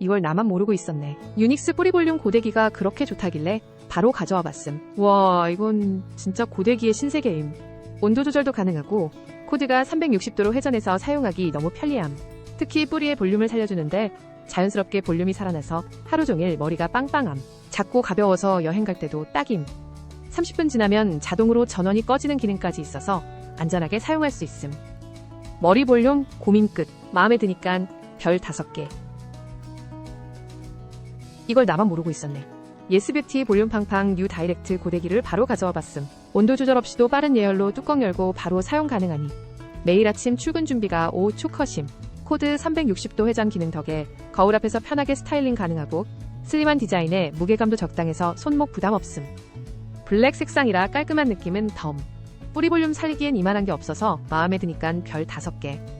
이걸 나만 모르고 있었네. 유닉스 뿌리 볼륨 고데기가 그렇게 좋다길래 바로 가져와 봤음. 와, 이건 진짜 고데기의 신세계임. 온도 조절도 가능하고 코드가 360도로 회전해서 사용하기 너무 편리함. 특히 뿌리의 볼륨을 살려주는데 자연스럽게 볼륨이 살아나서 하루 종일 머리가 빵빵함. 작고 가벼워서 여행 갈 때도 딱임. 30분 지나면 자동으로 전원이 꺼지는 기능까지 있어서 안전하게 사용할 수 있음. 머리 볼륨 고민 끝. 마음에 드니까 별 5개. 이걸 나만 모르고 있었네. 예스뷰티 볼륨 팡팡 뉴 다이렉트 고데기를 바로 가져와 봤음. 온도 조절 없이도 빠른 예열로 뚜껑 열고 바로 사용 가능하니 매일 아침 출근 준비가 오후 초커심. 코드 360도 회전 기능 덕에 거울 앞에서 편하게 스타일링 가능하고 슬림한 디자인에 무게감도 적당해서 손목 부담 없음. 블랙 색상이라 깔끔한 느낌은 덤. 뿌리 볼륨 살리기엔 이만한 게 없어서 마음에 드니깐 별 5개.